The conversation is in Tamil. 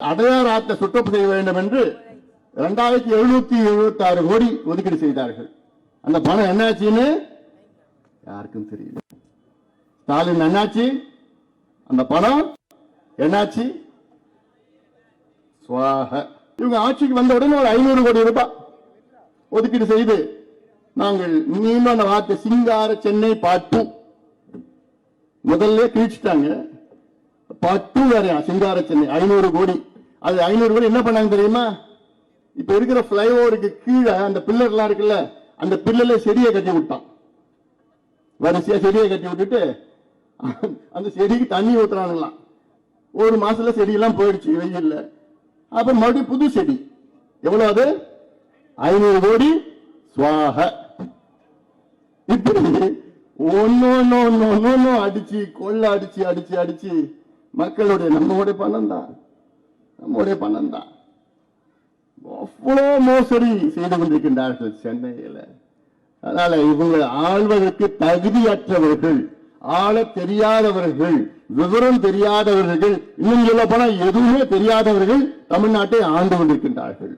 அடையார் ஆற்ற சுற்றப்பு செய்ய வேண்டும் என்று இரண்டாயிரத்தி எழுநூத்தி எழுபத்தி ஆறு கோடி ஒதுக்கீடு செய்தார்கள். அந்த பணம் என்னாச்சுன்னு? யாருக்கும் தெரியல. ஸ்டாலின் என்னாச்சு? அந்த பணம் என்னாச்சு? சுவாக. இவங்க ஆட்சிக்கு வந்த உடனே ஒரு ஐநூறு கோடி ரூபாய் ஒதுக்கீடு செய்து நாங்கள் மீண்டும் அந்த வார்த்தை சிங்கார சென்னை பாட்டு முதல்ல கிழிச்சிட்டாங்க. பட்டு வேறையா? சிங்கார சென்னை ஐநூறு கோடி. அது ஐநூறு கோடி என்ன பண்ணாங்க தெரியுமா? இப்ப இருக்கிற பிளைஓவருக்கு கீழே அந்த பில்லர் எல்லாம் இருக்குல்ல அந்த பில்லர்ல செடியை கட்டி விட்டான். வரிசையா செடியை கட்டி விட்டுட்டு அந்த செடிக்கு தண்ணி ஊத்துறாங்களாம் ஒரு மாசத்துல செடியெல்லாம் போயிடுச்சு வெயில்ல அப்ப மறுபடியும் புது செடி. எவ்வளவு அது? ஐநூறு கோடி சுவாக. இப்படி ஒன்னொன்னு ஒன்னு ஒன்னு அடிச்சு கொள்ள அடிச்சு அடிச்சு அடிச்சு மக்களுடைய நம்மளுடைய பணம் தான் நம்முடைய பணம் தான். அவ்வளோ மோசடி செய்து கொண்டிருக்கின்றார்கள் சென்னையில. அதனால இவங்க ஆள்வதற்கு தகுதியற்றவர்கள் ஆள தெரியாதவர்கள் விவரம் தெரியாதவர்கள் இன்னும் சொல்ல போனால் எதுவுமே தெரியாதவர்கள் தமிழ்நாட்டை ஆண்டு கொண்டிருக்கின்றார்கள்.